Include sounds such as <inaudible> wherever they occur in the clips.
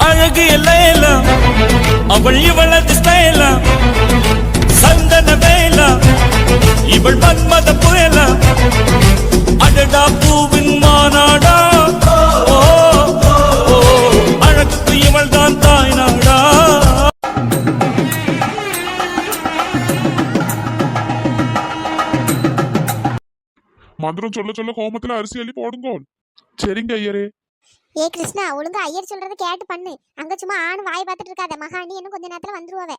அழகு எல்லாம் அவள் இவளது ஸ்டைலா சந்தன வேலா இவள் மன்மத புயலா? அடடா பூவின் மாநாடா ஓ, ஓ, அழகுக்கு இவள் தான் தாய் நாடா மந்திரம் சொல்ல சொல்ல ஹோமத்துல அரிசி அள்ளி போடுங்கோ சரிங்க ஐயரே. ஏ கிருஷ்ணா ஒழுங்கா ஐயர் சொல்றத கேட்டு பண்ணு. அங்க சும்மா ஆண் வாய் பார்த்துட்டு இருக்காத. மகாணி இன்னும் கொஞ்ச நேரத்துல வந்துருவாவ.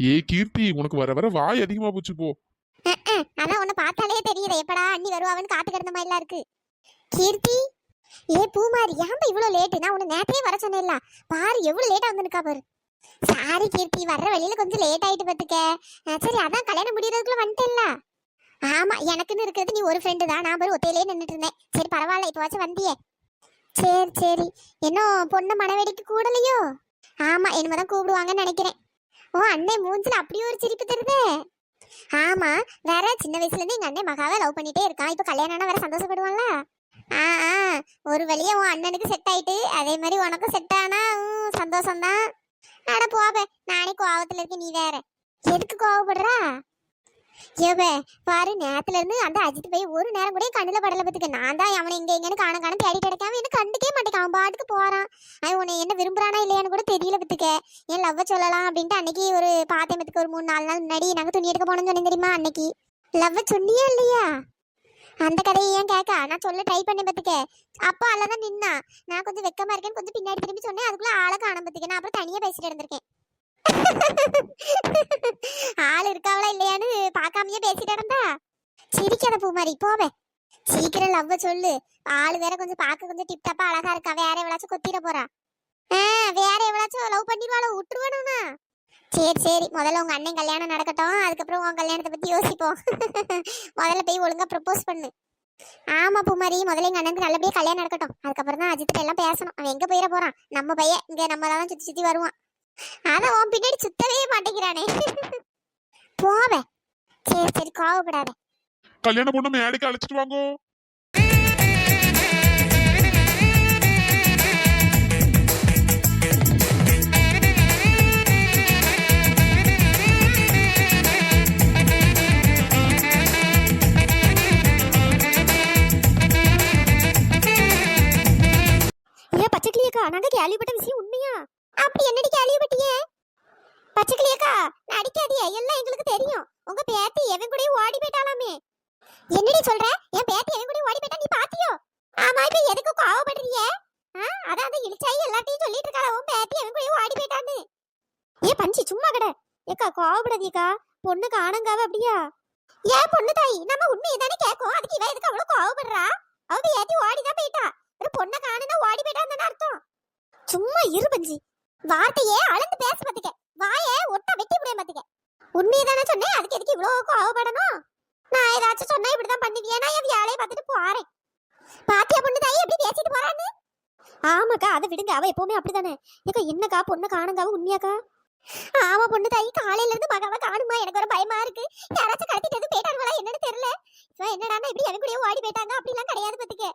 ஏய் கீர்த்தி உனக்கு வர வர வாய் அதிகமா போச்சு போ. அதான் உன்னை பார்த்தாலே தெரியுது. எப்படா அண்ணி வருவாவன்னு காத்து கிடந்த மாதிரிலாம் இருக்கு. கீர்த்தி ஏ பூமாரி ஏன்பா இவ்வளவு லேட்டு நான் உன்னை நேரத்தையே வர சொன்னேன்ல. பாரு எவ்வளவு லேட்டா வந்து நிக்கா பாரு. சாரி கீர்த்தி வர்ற வழியில கொஞ்சம் லேட் ஆயிட்டு பாத்துக்க அஹ், சரி அதான் கல்யாணம் முடியறதுக்குள்ள வந்துட்டேல்ல ஆமா எனக்குன்னு இருக்கிறது நீ ஒரு ஃப்ரெண்டு தான். நான் பாரு ஒத்தையிலே நின்னுட்டு இருந்தேன். சரி பரவாயில்ல இப்போ வச்சு வந்தியே. சரி சரி. இன்னும் பொண்ணு மனவெடிக்கு கூடலையோ? ஆமா என்னமதான் கூப்பிடுவாங்கன்னு நினைக்கிறேன். ஓ அண்ணே மூஞ்சில அப்படியே ஒரு சிரிப்பு தருதே. ஆமா வேற சின்ன வயசுல இருந்து எங்க அண்ணன் மகாவை லவ் பண்ணிட்டே இருக்கான். இப்ப கல்யாணம் ஆனா வேற சந்தோஷப்படுவான்ல? ஆ ஆ. ஒரு வழியா உன் அண்ணனுக்கு செட் ஆயிட்டு அதே மாதிரி உனக்கும் செட் ஆனா சந்தோஷம்தான். நட போவே நானே கோவத்துல இருக்கேன் நீ வேற. எதுக்கு கோவப்படுறா? ஏவே பாரு நேரத்துல இருந்து அந்த அஜித் போய் ஒரு நேரம் கூட கண்ணுல படல பத்துக்க. நான் தான் அவனை இங்க எங்கன்னு காண காண தேடி கிடைக்காம என்ன கண்டுக்கே மாட்டேங்க அவன் பாட்டுக்கு போறான். அவன் உன்னை என்ன விரும்புறானா இல்லையான்னு கூட தெரியல பத்துக்க. என் லவ்வை சொல்லலாம் அப்படின்ட்டு அன்னைக்கு ஒரு பாத்தியமத்துக்கு ஒரு மூணு நாலு நாள் முன்னாடி நாங்க துணி எடுக்க போனோம்னு சொன்னேன் தெரியுமா அன்னைக்கு? லவ்வை சொன்னியா இல்லையா? அந்த கதையை ஏன் கேட்க? நான் சொல்ல ட்ரை பண்ணி பத்துக்க. அப்போ தான் நின்னா நான் கொஞ்சம் வெக்கமா இருக்கேன்னு கொஞ்சம் பின்னாடி திரும்பி சொன்னேன். அதுக்குள்ள ஆளை காண பத்துக்க. நான் அப்புறம் தனியா பேசிட்டு இருந்திருக்கேன். ஆள் இருக்காவளா இல்லையான்னு பார்க்காமயே பேசிட்டு இருந்தா சிரிக்காத பூமாரி போவே. சீக்கிரம் லவ்வ சொல்லு. ஆளு வேற கொஞ்சம் பார்க்க கொஞ்சம் டிப் டாப்பா அழகா இருக்கா. வேற எவ்வளாச்சும் கொத்திட போறா. வேற எவ்வளாச்சும் லவ் பண்ணிடுவாளோ விட்டுருவானா சரி சரி. முதல்ல உங்க அண்ணன் கல்யாணம் நடக்கட்டும். அதுக்கப்புறம் உன் கல்யாணத்தை பத்தி யோசிப்போம். <laughs> முதல்ல போய் ஒழுங்கா ப்ரப்போஸ் பண்ணு. ஆமா பூமாரி முதல்ல எங்க அண்ணனுக்கு நல்லபடியா கல்யாணம் நடக்கட்டும். அதுக்கப்புறம் தான் அஜித் எல்லாம் பேசணும். அவன் எங்க போயிட போறான்? நம்ம பையன் இங்க நம்ம தான் சுத்தி சுத்தி வருவான். அதான் உன் பின்னாடி சுத்தவே மாட்டேங்கிறானே. போவே. சரி சரி கோவப்படாத. கல்யாண பொண்ணு மேடைக்கு அழைச்சிட்டு வாங்கோ. பச்சைக்கிளியக்கா நாங்க கேள்விப்பட்ட விஷயம் உண்மையா? அப்படி என்னடி கேள்விப்பட்டியே பச்சைக்கிளியக்கா அடிக்காதியே எல்லாம் எங்களுக்கு தெரியும். உங்க பேத்தி எவன் கூடயும் ஓடி போயிட்டாலாமே என்னடி சொல்ற? என் பேத்தி எவன் கூடயும் ஓடி போயிட்டா நீ பாத்தியோ? ஆமா இப்ப எதுக்கு கோவப்படுறிய அதான் அந்த இழிச்சாயி எல்லாத்தையும் சொல்லிட்டு இருக்காளா உன் பேத்தி எவன் கூடயும் ஓடி போயிட்டான்னு. ஏ பஞ்சி சும்மா கடை. ஏக்கா கோவப்படாதீக்கா. பொண்ணு காணங்காவ அப்படியா? ஏன் பொண்ணு தாய் நம்ம உண்மையை தானே கேட்கும். அதுக்கு இவ எதுக்கு அவ்வளவு கோவப்படுறா? அவ பேத்தி ஓடிதான் போயிட்டா. ஒரு பொண்ணை காணுனா ஓடி போயிட்டான்னு அர்த்தம். சும்மா இரு பஞ்சி. வார்த்தையே அளந்து பேச பாத்துக்க வாய ஒட்டா வெட்டி முடிய பாத்துக்க உண்மையை தானே சொன்னேன். அதுக்கு எதுக்கு இவ்வளவு கோவப்படணும்? நான் ஏதாச்சும் சொன்னா இப்படிதான் பண்ணுவியா? நான் என் வேலையை பார்த்துட்டு போறேன். பாத்தியா பொண்ணு தாய்? எப்படி பேசிட்டு போறான்னு? ஆமாக்கா அதை விடுங்க. அவ எப்பவுமே அப்படிதானே. ஏக்கா என்னக்கா? பொண்ணு காணுங்காவ உண்மையாக்கா? ஆமா பொண்ணு தாய் காலையில இருந்து மகாவ காணுமா? எனக்கு ஒரு பயமா இருக்கு. யாராச்சும் கடத்திட்டு எதுவும் போயிட்டாங்களா? என்னன்னு தெரியல. இவன் என்னடா இப்படி எனக்கு கூடயே ஓடி போயிட்டாங்க. அப்படிலாம் கிடையாது பாத்துக்க.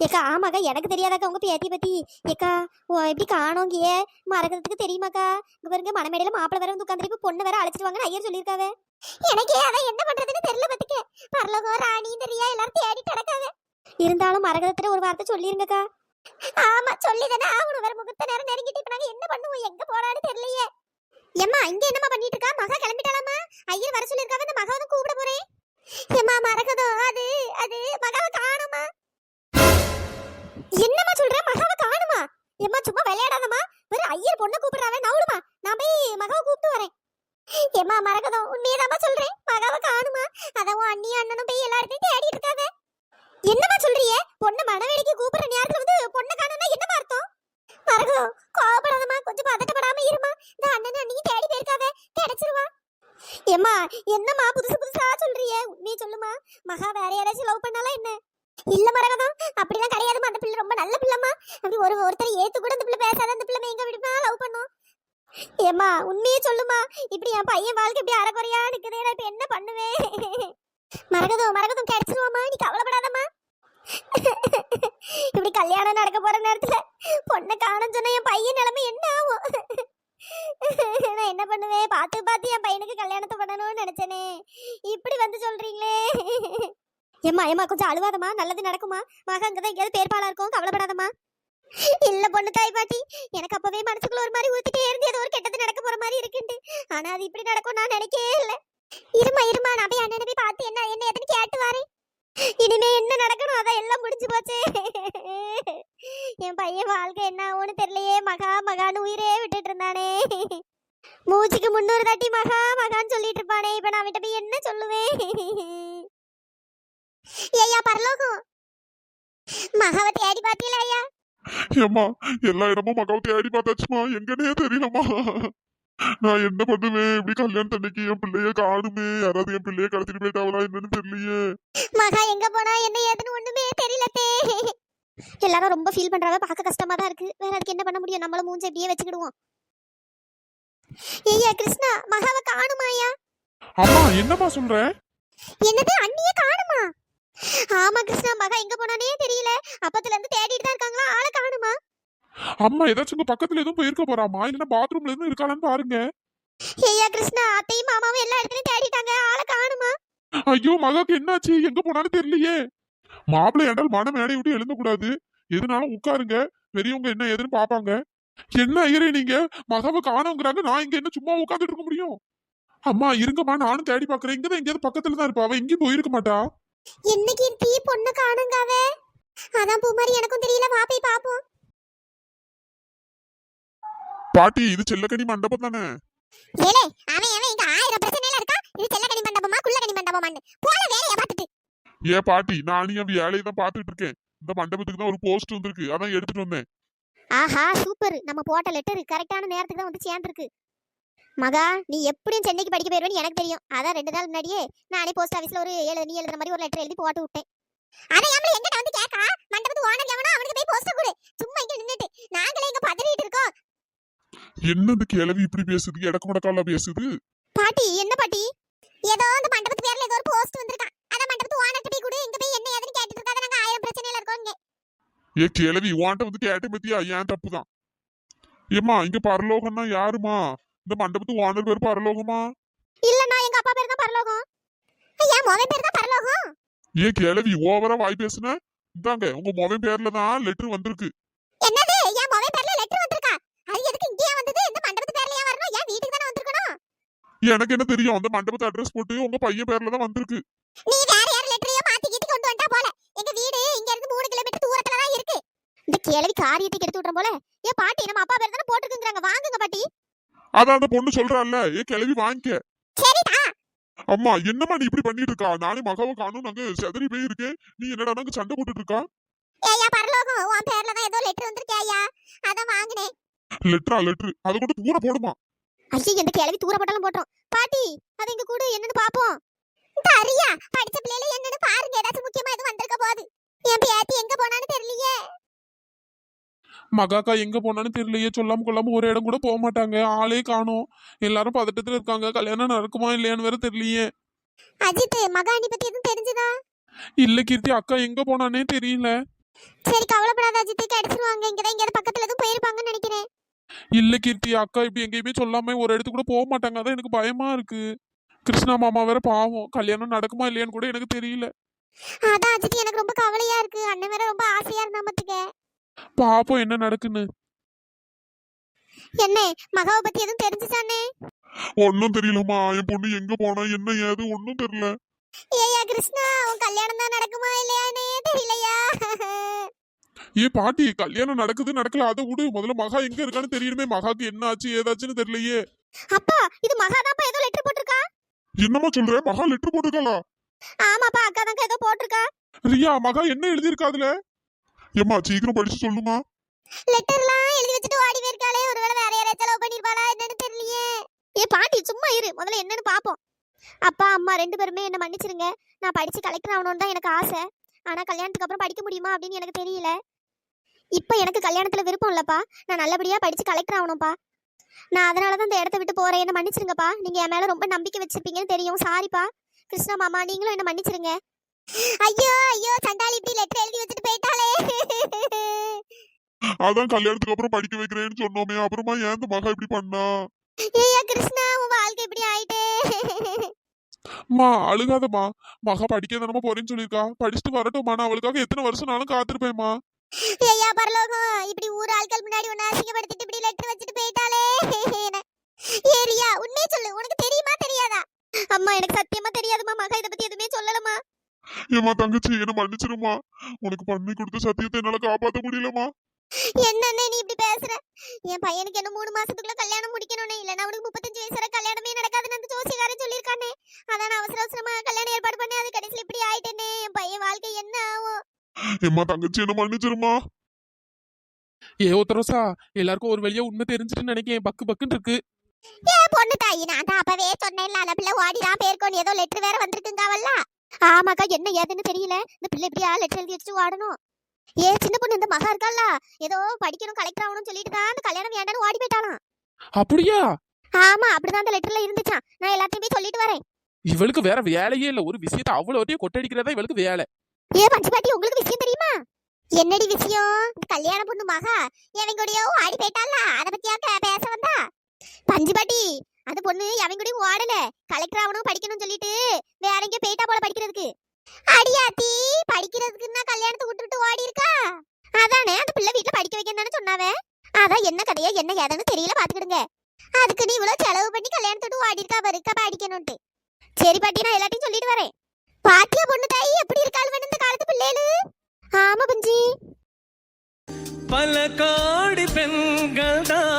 ஏக்கா ஆமாக்கா எனக்கு தெரியாதாக்கா உங்கள் பேத்தி பற்றி ஏக்கா ஓ எப்படி காணோங்கியே? மறக்கிறதுக்கு தெரியுமாக்கா? இங்கே பாருங்க மனமேடையில மாப்பிள வேற வந்து உட்காந்துருக்கு பொண்ணு வேற அழைச்சிடுவாங்கன்னு ஐயர் சொல்லியிருக்காவே. எனக்கே அதான் என்ன பண்றதுன்னு தெரியல பத்துக்க. பரலோகம் ராணி இந்த ரியா எல்லாரும் தேடி கிடக்காவே. இருந்தாலும் மரகதத்துல ஒரு வார்த்தை சொல்லிருங்கக்கா. ஆமா சொல்லிதானே ஆகணும். வேற முகூர்த்த நேரம் நெருங்கிட்டு இப்ப நாங்க என்ன பண்ணுவோம்? எங்க போறான்னு தெரியலையே. எம்மா இங்க என்னம்மா பண்ணிட்டு இருக்கா மகா கிளம்பிட்டாலாமா ஐயர் வர சொல்லியிருக்காவே இந்த மகாவை கூப்பிட போறேன். ஏம்மா மரகதம் அது அது மகாவை காணுமா என்னம்மா சொல்ற? மகாவை காணுமா? எம்மா சும்மா விளையாடாதம்மா. வெறும் ஐயர் பொண்ணை கூப்பிடுறாவே நவுடுமா? நான் போய் மகாவை கூப்பிட்டு வரேன். எம்மா மறக்கதும் உண்மையதாம்மா சொல்றேன். மகாவை காணுமா? அதான் உன் அண்ணி அண்ணனும் போய் எல்லார்ட்டையும் தேடிட்டு இருக்காங்க. என்னம்மா சொல்றியே? பொண்ணு மனவேடிக்கு கூப்பிடுற நேரத்துல வந்து பொண்ணை காணும்னா என்னமா அர்த்தம்? மறக்கதும் கோவப்படாதம்மா. கொஞ்சம் பதட்டப்படாம இருமா இந்த அண்ணன் அண்ணியும் தேடி போயிருக்காத கிடைச்சிருவா. எம்மா என்னம்மா புதுசு புதுசா சொல்றியே? உண்மையை சொல்லுமா. மகா வேற யாராச்சும் லவ் பண்ணாலா என்ன? இல்ல மரகதம் அப்படிலாம் கிடையாதுமா அந்த பிள்ளை ரொம்ப நல்ல பிள்ளைமா அப்படி ஒரு ஒருத்தர் ஏத்து கூட அந்த பிள்ளை பேசாத அந்த பிள்ளை எங்க விடுமா லவ் பண்ணும். ஏம்மா உண்மையே சொல்லுமா இப்படி என் பையன் வாழ்க்கை இப்படி அறகுறையா நிக்குதே நான் இப்ப என்ன பண்ணுவேன்? மரகதம் மரகதம் கிடைச்சிருவாமா நீ கவலைப்படாதம்மா. இப்படி கல்யாணம் நடக்க போற நேரத்துல பொண்ணை காணும் சொன்ன என் பையன் நிலைமை என்ன ஆகும்? நான் என்ன பண்ணுவேன்? பார்த்து பார்த்து என் பையனுக்கு கல்யாணத்தை பண்ணணும்னு நினைச்சேனே. இப்படி வந்து சொல்றீங்களே. ஏம்மா ஏம்மா கொஞ்சம் அழுவாதம்மா. நல்லது நடக்குமா மகன் அங்கதான் எங்கேயாவது பேர்பாலா இருக்கும். கவலைப்படாதம்மா. இல்ல பொண்ணு தாய் பாட்டி. எனக்கு அப்பவே மனசுக்குள்ள ஒரு மாதிரி ஊத்திட்டே இருந்து ஏதோ ஒரு கெட்டது நடக்க போற மாதிரி இருக்குண்டு ஆனா அது இப்படி நடக்கும் நான் நினைக்கவே இல்ல. இருமா இருமா நான் போய் அண்ணனை போய் பார்த்து என்ன என்ன எதுன்னு கேட்டு வரேன். இனிமே என்ன நடக்கணும்? அதான் எல்லாம் முடிஞ்சு போச்சு. என் பையன் வாழ்க்கை என்ன ஆகும்னு தெரியலையே. மகா மகான்னு உயிரே விட்டுட்டு இருந்தானே. மூச்சுக்கு முன்னூறு தாட்டி மகா மகான்னு சொல்லிட்டு இருப்பானே. இப்ப நான் அவன்கிட்ட போய் என்ன சொல்லுவேன்? ஐயா பரலோகம். மகாவை தேடி பார்த்தீங்களா ஐயா? ஏம்மா எல்லா இடமும் மகாவை தேடி பார்த்தாச்சுமா? எங்கன்னே தெரியலம்மா. நான் என்ன பண்ணுவேன்? இப்படி கல்யாணத்தன்னைக்கு என் பிள்ளைய காணுமே? யாராவது என் பிள்ளைய கடத்திட்டு போயிட்டாங்களா என்னன்னு தெரியலையே. மகா எங்க போனா என்ன ஏதுன்னு ஒண்ணுமே தெரியலத்தே எல்லாரும் ரொம்ப ஃபீல் பண்றாங்க. பார்க்க கஷ்டமா தான் இருக்கு. வேற அதுக்கு என்ன பண்ண முடியும்? நம்மள மூஞ்ச இப்படியே வச்சுக்கிடுவோம். ஐயா கிருஷ்ணா மகாவை காணுமாயா அம்மா என்னம்மா சொல்ற? என்னது அண்ணிய காணுமா? ஆமா கிருஷ்ணா மகா எங்க போனானே தெரியல. அப்பத்துல இருந்து தேடிட்டு தான் இருக்காங்களா? ஆளை காணுமா? அம்மா ஏதாச்சும் உங்க பக்கத்துல எதுவும் போயிருக்க போறாமா இல்லன்னா பாத்ரூம்ல எதுவும் இருக்காளான்னு பாருங்க. ஐயா கிருஷ்ணா அத்தையும் மாமாவும் எல்லா இடத்துலயும் தேடிட்டாங்க. ஆளை காணுமா? ஐயோ மகாக்கு என்னாச்சு? எங்க போனாலும் தெரியலையே. மாப்பிள்ளை என்றால் மன மேடை விட்டு எழுந்த கூடாது எதுனாலும் உட்காருங்க. பெரியவங்க என்ன ஏதுன்னு பாப்பாங்க. என்ன ஐயரே நீங்க? மகாவை காணோங்கிறாங்க. நான் இங்க என்ன சும்மா உட்காந்துட்டு இருக்க முடியும்? அம்மா இருங்கம்மா. நானும் தேடி பாக்குறேன் இங்கதான் எங்கேயாவது பக்கத்துல தான் இருப்பா. அவ எங்கேயும் போயிருக்க மாட்டா. என்ன கீர்த்தி பொண்ணு காணுங்காவே? அதான் பூமாரி எனக்கும் தெரியல. வா போய் பாப்போம். பாட்டி இது செல்லக்கனி மண்டபம் தானே? ஏலே அவன் அவன் இங்க ஆயிரம் பிரச்சனையில இருக்கா இது செல்லக்கனி மண்டபமா குள்ளக்கனி மண்டபமான்னு. போல வேலைய பார்த்துட்டு. ஏ பாட்டி நானும் என் வேலையை தான் பாத்துட்டு இருக்கேன். இந்த மண்டபத்துக்கு தான் ஒரு போஸ்ட் வந்திருக்கு. அதான் எடுத்துட்டு வந்தேன். ஆஹா சூப்பர் நம்ம போட்ட லெட்டர் கரெக்டான நேரத்துக்கு தான் வந்து சேர்ந்துருக்கு. மகா நீ எப்படியும் சென்னைக்கு படிக்க போயிருவேன்னு எனக்கு தெரியும். அதான் ரெண்டு நாள் முன்னாடியே நானே போஸ்ட் ஆபீஸ்ல ஒரு எழுத நீ எழுதுற மாதிரி ஒரு லெட்டர் எழுதி போட்டு விட்டேன். அதை ஏம்ல எங்கிட்ட வந்து கேக்கா மண்டபத்து ஓனர் எவனோ அவனுக்கு போய் போஸ்ட் கொடு. சும்மா இங்க நின்னுட்டு. நாங்களே இங்க பதறிட்டு இருக்கோம். என்னது கிழவி இப்படி பேசுது? இடக்கு முடக்கால பேசுது? பாட்டி என்ன பாட்டி? ஏதோ அந்த மண்டபத்து பேர்ல ஏதோ ஒரு போஸ்ட் வந்திருக்கான் அத மண்டபத்து ஓனர் போய் கொடு. இங்க போய் என்ன ஏதுன்னு கேட்டுட்டு இருக்காத நாங்க ஆயிரம் பிரச்சனையில இருக்கோங்க ஏ கிழவி உன்கிட்ட வந்து கேட்ட பத்தியா? ஏன் தப்பு தான் ஏம்மா இங்க பரலோகம்னா யாருமா இந்த மண்டபத்து ஓனர் பேர் பரலோகமா? இல்லண்ணா எங்க அப்பா பேர் தான் பரலோகம். ஏன் மொபைல் பேர் தான் பரலோகம். ஏ கிழவி ஓவரா வாய் பேசுன? இந்தாங்க உங்க மொபைல் பேர்ல தான் லெட்டர் வந்திருக்கு. என்னது? என் மொபைல் பேர்ல லெட்டர் வந்திருக்கா? அது எதுக்கு இங்கேயே வந்தது? இந்த மண்டபத்து பேர்ல ஏன் வரணும்? ஏன் வீட்டுக்கு தானே வந்திருக்கணும்? எனக்கு என்ன தெரியும்? அந்த மண்டபத்து அட்ரஸ் போட்டு உங்க பையன் பேர்ல தான் வந்திருக்கு. நீ வேற யார் லெட்டரையோ மாத்தி கீத்தி கொண்டு வந்தா போல. எங்க வீடு இங்க இருந்து மூணு கிலோமீட்டர் தூரத்துல தான் இருக்கு. இந்த கேள்வி காரியத்துக்கு எடுத்து விட்றோம் போல. ஏ பாட்டி நம்ம அப்பா பேர் தானே போட்டுருக்குங்கிறாங்க. வாங்குங்க பாட்டி. அதான் அந்த பொண்ணு சொல்றாள்ல? ஏ கிழவி வாங்கிக்க. சரிடா. அம்மா என்னம்மா நீ இப்படி பண்ணிட்டு இருக்கா நானே மகாவை காணும் நாங்க செதறி போய் இருக்கேன் நீ என்னடா நாங்க சண்டை போட்டுட்டு இருக்கா ஏயா பரலோகம் உன் பேர்ல தான் ஏதோ லெட்டர் வந்திருக்கே ஐயா அதான் வாங்கினேன். லெட்டரா லெட்டர் அதை கூட தூர போடுமா? ஐயோ இந்த கிழவி தூர போட்டாலும் போட்டோம் பாட்டி அது இங்க கூட என்னன்னு பாப்போம். தரியா படிச்ச பிள்ளைல என்னன்னு பாருங்க. ஏதாச்சும் முக்கியமா எதுவும் வந்திருக்க போகுது. என் பேத்தி எங்க போனான்னு தெரியலையே. மகாக்கா எங்க போனான்னு தெரியலையே. சொல்லாம கொள்ளாம ஒரு இடம் கூட போக மாட்டாங்க. ஆளே காணோம். எல்லாரும் பதட்டத்துல இருக்காங்க. கல்யாணம் நடக்குமா இல்லையான்னு வேற தெரியலையே. அஜித் மகாணி பத்தி எதுவும் தெரிஞ்சுதா? இல்ல கீர்த்தி அக்கா எங்க போனானே தெரியல. சரி கவலைப்படாத அஜித் கிடைச்சிருவாங்க. இங்கதான் எங்கேயாவது பக்கத்துல எதுவும் போயிருப்பாங்கன்னு நினைக்கிறேன். இல்ல கீர்த்தி அக்கா இப்படி எங்கேயுமே சொல்லாம ஒரு இடத்துக்கு கூட போக மாட்டாங்க. அதான் எனக்கு பயமா இருக்கு. கிருஷ்ணா மாமா வேற பாவம். கல்யாணம் நடக்குமா இல்லையான்னு கூட எனக்கு தெரியல. அதான் அஜித் எனக்கு ரொம்ப கவலையா இருக்கு. அண்ணன் வேற ரொம்ப ஆசையா இருந்தா மத்துக்க பாப்போம் என்ன நடக்குன்னு. என்ன மகாவை பத்தி எதுவும் தெரிஞ்சுச்சானே? ஒன்னும் தெரியலம்மா. என் பொண்ணு எங்க போனா என்ன ஏது ஒன்னும் தெரியல. ஏயா கிருஷ்ணா உன் கல்யாணம் தான் நடக்குமா இல்லையானே தெரியலையா? ஏ பாட்டி கல்யாணம் நடக்குது நடக்கல அதை விடு. முதல்ல மகா எங்க இருக்கான்னு தெரியணுமே. மகாக்கு என்ன ஆச்சு ஏதாச்சுன்னு தெரியலையே. அப்பா இது மகா தான்ப்பா ஏதோ லெட்டர் போட்டிருக்கா? என்னம்மா சொல்ற? மகா லெட்டர் போட்டிருக்காளா? ஆமாப்பா அக்கா தான் ஏதோ போட்டிருக்கா. ரியா மகா என்ன எழுதியிருக்கா அதுல? ஏம்மா சீக்கிரம் படிச்சு சொல்லுமா. லெட்டர்லாம் எழுதி வச்சுட்டு ஓடி போயிருக்காளே ஒருவேளை வேற யாராச்சும் லவ் பண்ணிருப்பாளா என்னன்னு தெரியலையே. ஏ பாட்டி சும்மா இரு. முதல்ல என்னன்னு பாப்போம். அப்பா அம்மா ரெண்டு பேருமே என்ன மன்னிச்சிருங்க. நான் படிச்சு கலெக்டர் ஆகணும்னு தான் எனக்கு ஆசை. ஆனா கல்யாணத்துக்கு அப்புறம் படிக்க முடியுமா அப்படின்னு எனக்கு தெரியல. இப்போ எனக்கு கல்யாணத்துல விருப்பம் இல்லப்பா. நான் நல்லபடியா படிச்சு கலெக்டர் ஆகணும்ப்பா. நான் அதனால தான் இந்த இடத்த விட்டு போறேன். என்ன மன்னிச்சிருங்கப்பா. நீங்க என் மேல ரொம்ப நம்பிக்கை வச்சிருப்பீங்கன்னு தெரியும். சாரிப்பா கிருஷ்ணா மாமா நீங்களும் என்ன மன்னிச்சிருங்க. ஐயோ ஐயோ சண்டாளி இப்படி லெட்டர் எழுதி வச்சுட்டு போயிட்டாளே. அதான் கல்யாணத்துக்கு அப்புறம் படிக்க வைக்கிறேன்னு சொன்னோமே அப்புறமா ஏன் இந்த மகா இப்படி பண்ணா? ஏய்யா கிருஷ்ணா உன் வாழ்க்கை இப்படி ஆயிட்டே. மா அழுகாதம்மா. மகா படிக்க தானமா போறேன்னு சொல்லியிருக்கா. படிச்சுட்டு வரட்டும்மா. நான் அவளுக்காக எத்தனை வருஷம் நாளும் காத்திருப்பேம்மா. ஐயா பரலோகம் இப்படி ஊர் ஆட்கள் முன்னாடி உன்னை அசிங்கப்படுத்திட்டு இப்படி லெட்டர் வச்சுட்டு போயிட்டாளே. ஏரியா உண்மையை சொல்லு. உனக்கு தெரியுமா தெரியாதா? அம்மா எனக்கு சத்தியமா தெரியாதுமா மகா இத பத்தி எதுவுமே சொல்லலமா ஏமா தங்கச்சி என்ன மன்னிச்சிருமா உனக்கு பண்ணி கொடுத்த சத்தியத்தை என்னால காப்பாத்த முடியலமா என்னன்னு நீ இப்படி பேசுற? என் பையனுக்கு என்ன மூணு மாசத்துக்குள்ள கல்யாணம் முடிக்கணும்னு. இல்லனா அவனுக்கு முப்பத்தஞ்சு வயசு வரை கல்யாணமே நடக்காதுன்னு அந்த ஜோசிகாரன் சொல்லியிருக்கானே. அதான் அவசர அவசரமா கல்யாணம் ஏற்பாடு பண்ணி அது கடைசியில் இப்படி ஆயிட்டேனே. என் பையன் வாழ்க்கை என்ன ஆகும்? ஏமா தங்கச்சி என்ன மன்னிச்சிருமா ஏ உத்தரசா எல்லாருக்கும் ஒரு வழியா உண்மை தெரிஞ்சுட்டு நினைக்கிறேன். பக்கு பக்குன்னு இருக்கு. ஏ பொண்ணு தாயி நான் தான் அப்பவே சொன்னேன்ல அந்த பிள்ளை ஓடிதான் பேருக்கோன்னு ஏதோ லெட்டர் வேற வந்திருக்குங்காவல்ல ஆமாக்கா என்ன ஏதுன்னு தெரியல. இந்த பிள்ளை இப்படியா லெட்டர் எழுதி வச்சுட்டு ஓடணும்? ஏ சின்ன பொண்ணு இந்த மகா இருக்கால ஏதோ படிக்கணும் கலெக்டர் ஆகணும்னு சொல்லிட்டு தான் அந்த கல்யாணம் வேண்டாம்னு ஓடி போயிட்டாலாம் அப்படியா? ஆமா அப்படிதான் அந்த லெட்டர்ல இருந்துச்சான் நான் எல்லாத்தையுமே சொல்லிட்டு வரேன். இவளுக்கு வேற வேலையே இல்ல. ஒரு விஷயத்த அவ்வளோ கொட்டடிக்கிறதா இவளுக்கு வேலை. ஏ பஞ்சுபாட்டி உங்களுக்கு விஷயம் தெரியுமா? என்னடி விஷயம்? கல்யாண பொண்ணு மகா எவன் கூடயோ ஆடி போயிட்டால அத பத்தியா பேச வந்தா? பஞ்சுபாட்டி அந்த பொண்ணு எவன் கூடயும் ஓடல. கலெக்டர் ஆகணும் படிக்கணும்னு சொல்லிட்டு வேற எங்கேயும் போயிட்டா போல படிக்கிறதுக்கு. அடியாத்தி படிக்கிறதுக்குன்னா கல்யாணத்தை விட்டுட்டு ஓடி இருக்கா அதானே அந்த பிள்ளை வீட்டுல படிக்க வைக்கணும் தானே சொன்னாவே? அதான் என்ன கதையா என்ன ஏதானு தெரியல பாத்துக்கிடுங்க. அதுக்கு நீ இவ்வளவு செலவு பண்ணி கல்யாணத்தை விட்டு ஓடி இருக்கா வருக்கா படிக்கணும்ட்டு சரி பாட்டி நான் எல்லாத்தையும் சொல்லிட்டு வரேன். பாத்தியா பொண்ணு தாய் எப்படி இருக்காள் இந்த காலத்து பிள்ளைகளு ஆமா பஞ்சி. பல கோடி பெண்கள் தான்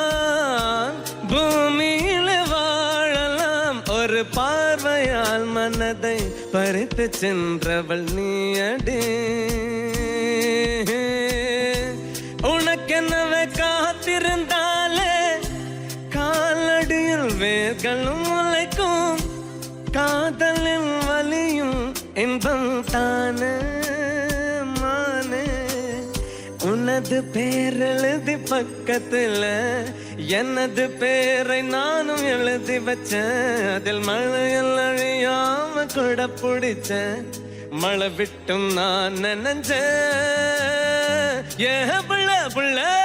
பறித்து சென்றவள் நீயடி. உனக்கெனவே காத்திருந்தாலே காலடியில் வேர்களும் முளைக்கும் காதலின் வலியும் இன்பம் தானே மானே. உனது பேரெழுதி எழுதி பக்கத்துல எனது பேரை நானும் எழுதி வச்சேன். அதில் மழையில் அழியாம கூட பிடிச்சேன். மழை விட்டும் நான் நினைஞ்சேன். ஏ புள்ள புள்ள.